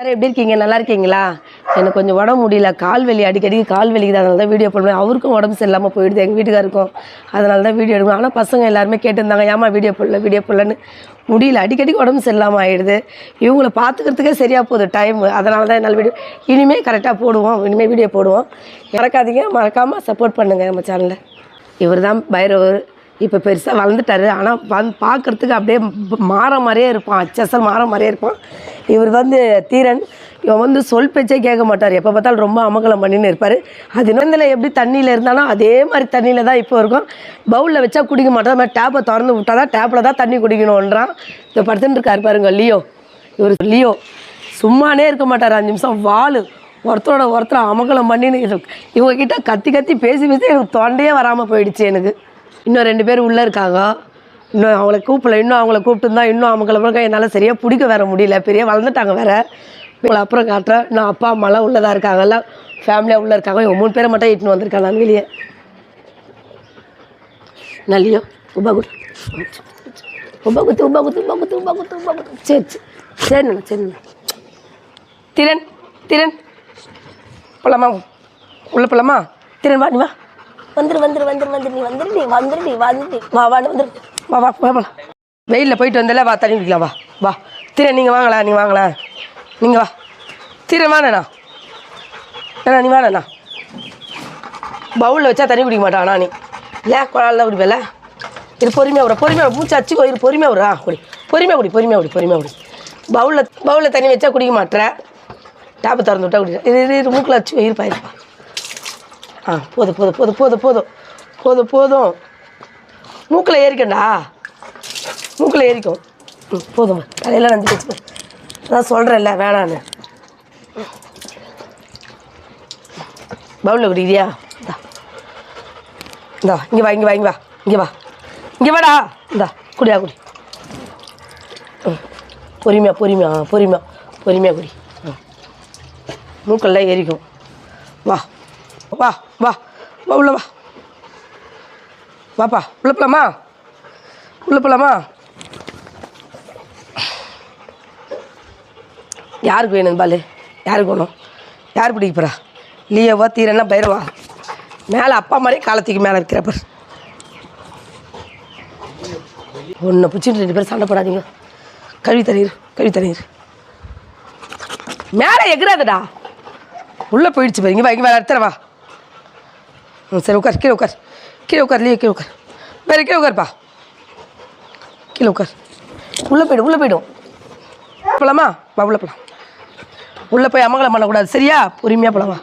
வேறு எப்படி இருக்கீங்க? நல்லா இருக்கீங்களா? எனக்கு கொஞ்சம் உடம்பு முடியல. கால் வலி அடிக்கடி கால் வலிக்குது அதனால தான் வீடியோ போடுவேன். அவருக்கும் உடம்பு சரியில்லாமல் போயிடுது. எங்கள் வீட்டுக்காருக்கும். அதனால தான் வீடியோ எடுக்கணும். ஆனால் பசங்க எல்லாருமே கேட்டிருந்தாங்க ஏமா வீடியோ போடல வீடியோ போடலன்னு. முடியல. அடிக்கடி உடம்பு சரியில்லாமல் ஆகிடுது இவங்கள பார்த்துக்கிறதுக்கே சரியாக போகுது டைம் அதனால தான் என்னால் வீடியோ இனிமேல் கரெக்டாக போடுவோம். இனிமேல் வீடியோ போடுவோம். மறக்காதீங்க. மறக்காமல் சப்போர்ட் பண்ணுங்கள் நம்ம சேனலில் இவர் தான் பைரவர். இப்போ பெருசாக வளர்ந்துட்டாரு. ஆனால் வந்து பார்க்குறதுக்கு அப்படியே மாற மாதிரியே இருப்பான். அச்சசல் மாற மாதிரியே இருப்பான். இவர் வந்து தீரன். இவன் வந்து சொல் பேச்சே கேட்க மாட்டார். எப்போ பார்த்தாலும் ரொம்ப அமங்கலம் பண்ணின்னு இருப்பார். அது நிலந்தில் எப்படி தண்ணியில் இருந்தாலும் அதே மாதிரி தண்ணியில் தான் இப்போ இருக்கும். பவுலில் வச்சா குடிக்க மாட்டோம் அது மாதிரி டேப்பை திறந்து விட்டா தான் டேப்பில் தான் தண்ணி குடிக்கணுன்றான் இப்போ படுத்துட்டு இருக்கார் பாருங்க லியோ. இவர் லியோ. சும்மானே இருக்க மாட்டார். அஞ்சு நிமிஷம் வாள் ஒருத்தரோட ஒருத்தர் அமங்கலம் பண்ணின்னு இவங்க கிட்ட கத்தி கத்தி பேசி பேசி எனக்கு தொண்டையே வராமல் போயிடுச்சு எனக்கு. இன்னும் ரெண்டு பேர் உள்ளே இருக்காங்க. இன்னும் அவங்கள கூப்பிடல இன்னும் அவங்கள கூப்பிட்டு தான் இன்னும் அமங்கலம் என்னால் சரியாக பிடிக்க வேற முடியல. பெரிய வளர்ந்துட்டாங்க வேற. இவங்களை அப்புறம் காட்டுறேன். இன்னும் அப்பா அம்மாலாம் உள்ளதாக இருக்காங்கல்ல. ஃபேமிலியாக உள்ளே இருக்காங்க. இவங்க மூணு பேரை மட்டும் இட்டுன்னு வந்திருக்காங்க நான் வெளியே. நல்லியோ உபா குடு. உபா குத்து உபா குத்து உபா குத்து குத்து குத்து. சரி சரி. சரிண்ணா சரிண்ணா. திறன் திறன். போலாமா? உள்ள போலாமா? திறன் வா நீ வா. வந்துரு வந்துரு வந்துரு வந்துரு நீ வந்துரு நீ வந்துரு நீ வந்துரு வா வா வந்துரு. வா வா வா வெயிலில் போயிட்டு வந்தால வா தண்ணி குடிக்கலாம் வா. வா. திறன் நீங்கள் வாங்களா நீ வாங்களா நீங்கள் வா. திறன் வாணண்ணா அண்ணா. நீ வாணண்ணா பவுலில் வச்சா தண்ணி குடிக்க மாட்டானா நீ. ஏன் குழாயில் தான் குடிப்பல இது பொறுமையாக விட பொறுமையாக மூச்சு அச்சு இரு பொறுமையாக விடுறா குடி. பொறுமையாக குடி பொறுமையாக குடி பொறுமையாக குடி. பவுலில் பவுலில் தண்ணி வச்சா குடிக்க மாட்டேற டேப்பு திறந்து விட்டா குடிக்கிற இது இது, மூக்கில் அச்சு இருப்பா இருப்பா. ஆ போதும் போதும் போதும் போதும் போதும். போதும் போதும். மூக்கில் ஏறிக்கண்டா. மூக்கில் ஏறிக்கும் ம் போதும் தலையெல்லாம் நஞ்சு வச்சு அதான் சொல்கிறேன்ல வேணான்னு. பவுலில் குடிக்கிறியா? இந்தா. இந்தா இங்கே வா இங்கே வா இங்கே வா இங்கே வா. இங்கே வாடா. இந்தா குடியா குடி. ம். பொறுமையா பொறுமையா பொறுமையா பொறுமையா குடி. ம். மூக்கெல்லாம் எரிக்கும் வா வா வா. வா உள்ள வா. வாப்பா உள்ள போலாமா? உள்ள போலாமா? யாருக்கு வேணும் பாலு? யாருக்கு வேணும்? யார் பிடிக்க போகிறா லீயவா தீரன்னா பைரவா. மேலே அப்பா மாதிரி காலத்துக்கு மேலே இருக்கிற ஒன்றை பிடிச்சிட்டு ரெண்டு பேரும் சண்டை போடாதீங்க. கழுவி தண்ணீர் கழுவி தண்ணீர் மேலே எகிறாதடா உள்ளே போயிடுச்சு பாருங்க வா இங்கே வேறு இடத்துல வா. ம் சரி உட்கார் கீழே உட்கார். கீழே உட்கார் லீவ் கீழே உட்கார். வேறு கீழே உட்காருப்பா. கீழே உட்கார். உள்ளே போயிடும் உள்ளே போயிடும் போகலாமா வா உள்ளே போகலாம் உள்ளே போய் அமங்கலம் பண்ணக்கூடாது. சரியா? பொறுமையாக போகலாமா